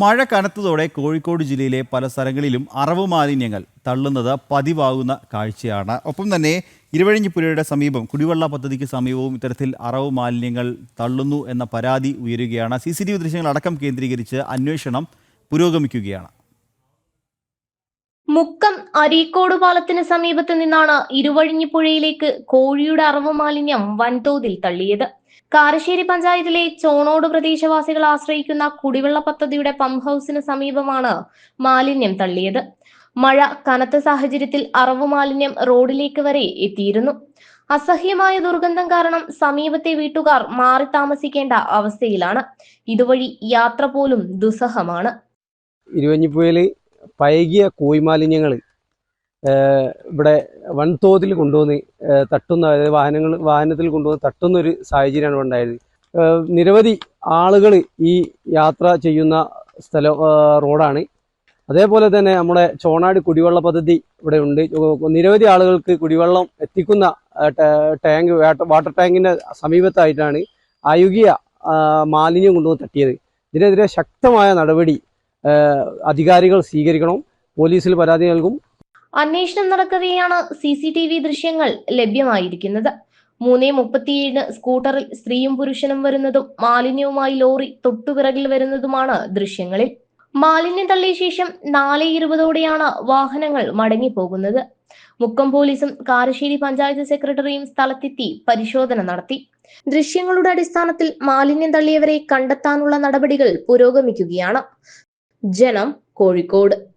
മഴ കനത്തതോടെ കോഴിക്കോട് ജില്ലയിലെ പല സ്ഥലങ്ങളിലും അറവ് മാലിന്യങ്ങൾ തള്ളുന്നത് പതിവാകുന്ന കാഴ്ചയാണ്. ഒപ്പം തന്നെ ഇരുവഴിഞ്ഞിപ്പുഴയുടെ സമീപം കുടിവെള്ള പദ്ധതിക്ക് സമീപവും ഇത്തരത്തിൽ അറവ് മാലിന്യങ്ങൾ തള്ളുന്നു എന്ന പരാതി ഉയരുകയാണ്. സി സി ടി വി ദൃശ്യങ്ങൾ അടക്കം കേന്ദ്രീകരിച്ച് അന്വേഷണം പുരോഗമിക്കുകയാണ്. മുക്കം അരീക്കോട് പാലത്തിന് സമീപത്ത് നിന്നാണ് ഇരുവഴിഞ്ഞിപ്പുഴയിലേക്ക് കോഴിയുടെ അറവ് മാലിന്യം വൻതോതിൽ തള്ളിയത്. കാരശ്ശേരി പഞ്ചായത്തിലെ ചോണോട് പ്രദേശവാസികൾ ആശ്രയിക്കുന്ന കുടിവെള്ള പദ്ധതിയുടെ പമ്പ് ഹൗസിന് സമീപമാണ് മാലിന്യം തള്ളിയത്. മഴ കനത്ത സാഹചര്യത്തിൽ അറവ് മാലിന്യം റോഡിലേക്ക് വരെ എത്തിയിരുന്നു. അസഹ്യമായ ദുർഗന്ധം കാരണം സമീപത്തെ വീട്ടുകാർ മാറി താമസിക്കേണ്ട അവസ്ഥയിലാണ്. ഇതുവഴി യാത്ര പോലും ദുസ്സഹമാണ്. ഇരുവഞ്ഞിപ്പുഴയിൽ പഴകിയ കൂയ്മാലിന്യങ്ങൾ ഇവിടെ വൻതോതിൽ കൊണ്ടുവന്ന് തട്ടുന്ന അതായത് വാഹനങ്ങൾ വാഹനത്തിൽ കൊണ്ടുവന്ന് തട്ടുന്ന ഒരു സാഹചര്യമാണ് ഉണ്ടായത്. നിരവധി ആളുകൾ ഈ യാത്ര ചെയ്യുന്ന സ്ഥലം റോഡാണ്. അതേപോലെ തന്നെ നമ്മുടെ ചോണാട് കുടിവെള്ള പദ്ധതി ഇവിടെ ഉണ്ട്. നിരവധി ആളുകൾക്ക് കുടിവെള്ളം എത്തിക്കുന്ന ടാങ്ക് വാട്ടർ ടാങ്കിന്റെ സമീപത്തായിട്ടാണ് അയുകിയ മാലിന്യം കൊണ്ടുവന്ന് തട്ടിയത്. ഇതിനെതിരെ ശക്തമായ നടപടി അധികാരികൾ സ്വീകരിക്കണം പോലീസിൽ പരാതി നൽകും. അന്വേഷണം നടക്കവെയാണ് സി സി ടി വി ദൃശ്യങ്ങൾ ലഭ്യമായിരിക്കുന്നത്. മൂന്നേ മുപ്പത്തിയേഴിന് സ്കൂട്ടറിൽ സ്ത്രീയും പുരുഷനും വരുന്നതും മാലിന്യവുമായി ലോറി തൊട്ടുപിറകിൽ വരുന്നതുമാണ് ദൃശ്യങ്ങളിൽ. മാലിന്യം തള്ളിയ ശേഷം നാല് ഇരുപതോടെയാണ് വാഹനങ്ങൾ മടങ്ങിപ്പോകുന്നത്. മുക്കം പോലീസും കാരശ്ശേരി പഞ്ചായത്ത് സെക്രട്ടറിയും സ്ഥലത്തെത്തി പരിശോധന നടത്തി. ദൃശ്യങ്ങളുടെ അടിസ്ഥാനത്തിൽ മാലിന്യം തള്ളിയവരെ കണ്ടെത്താനുള്ള നടപടികൾ പുരോഗമിക്കുകയാണ്. ജനം കോഴിക്കോട്.